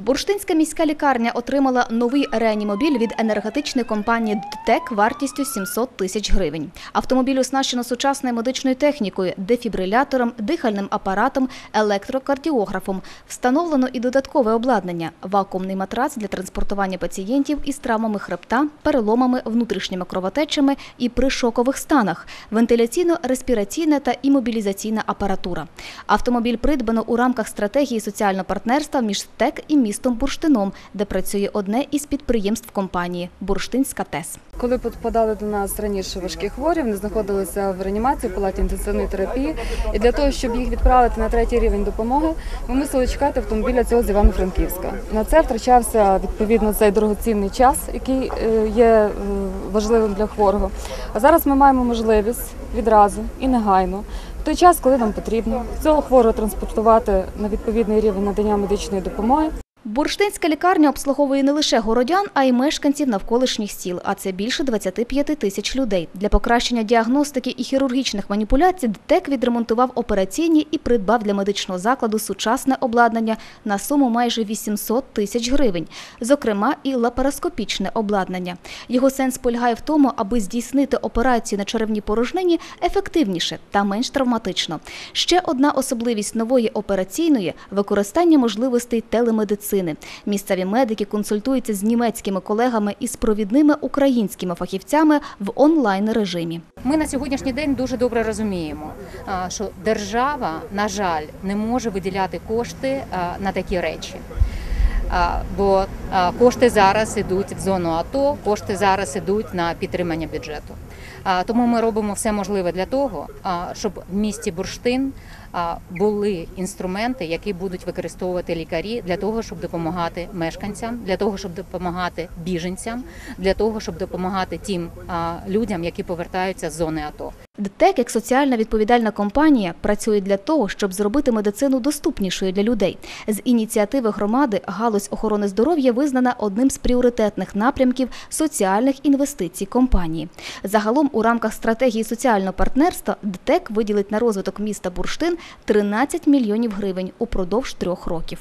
Бурштинська міська лікарня отримала новий реанімобіль від енергетичної компанії ДТЕК вартістю 700 тисяч гривень. Автомобіль оснащено сучасною медичною технікою, дефібрилятором, дихальним апаратом, електрокардіографом. Встановлено і додаткове обладнання – вакуумний матрац для транспортування пацієнтів із травмами хребта, переломами, внутрішніми кровотечами і при шокових станах, вентиляційно-респіраційна та імобілізаційна апаратура. Автомобіль придбано у рамках стратегії соціального партнерства між ТЕК і містом Бурштином, де працює одне із підприємств компанії Бурштинська ТЕС. Коли попадали до нас раніше важкі хворі, вони знаходилися в реанімації, в палаті інтенсивної терапії. І для того, щоб їх відправити на третій рівень допомоги, ми мусили чекати автомобіля цього з Івано-Франківська. На це втрачався відповідно цей дорогоцінний час, який е, є е, важливим для хворого. А зараз ми маємо можливість відразу і негайно. Той час, коли нам потрібно, цього хворого транспортувати на відповідний рівень надання медичної допомоги. Бурштинська лікарня обслуговує не лише городян, а й мешканців навколишніх сіл, а це більше 25 тисяч людей. Для покращення діагностики і хірургічних маніпуляцій ДТЕК відремонтував операційні і придбав для медичного закладу сучасне обладнання на суму майже 800 тисяч гривень, зокрема і лапароскопічне обладнання. Його сенс полягає в тому, аби здійснити операцію на черевній порожнині ефективніше та менш травматично. Ще одна особливість нової операційної – використання можливостей телемедицини. Місцеві медики консультуються з німецькими колегами і з провідними українськими фахівцями в онлайн-режимі. Ми на сьогоднішній день дуже добре розуміємо, що держава, на жаль, не може виділяти кошти на такі речі. Бо кошти зараз йдуть в зону АТО, кошти зараз йдуть на підтримання бюджету. Тому ми робимо все можливе для того, щоб в місті Бурштин були інструменти, які будуть використовувати лікарі для того, щоб допомагати мешканцям, для того, щоб допомагати біженцям, для того, щоб допомагати тим людям, які повертаються з зони АТО. ДТЕК, як соціальна відповідальна компанія, працює для того, щоб зробити медицину доступнішою для людей. З ініціативи громади галузь охорони здоров'я визнана одним з пріоритетних напрямків соціальних інвестицій компанії. Загалом у рамках стратегії соціального партнерства ДТЕК виділить на розвиток міста Бурштин 13 мільйонів гривень упродовж трьох років.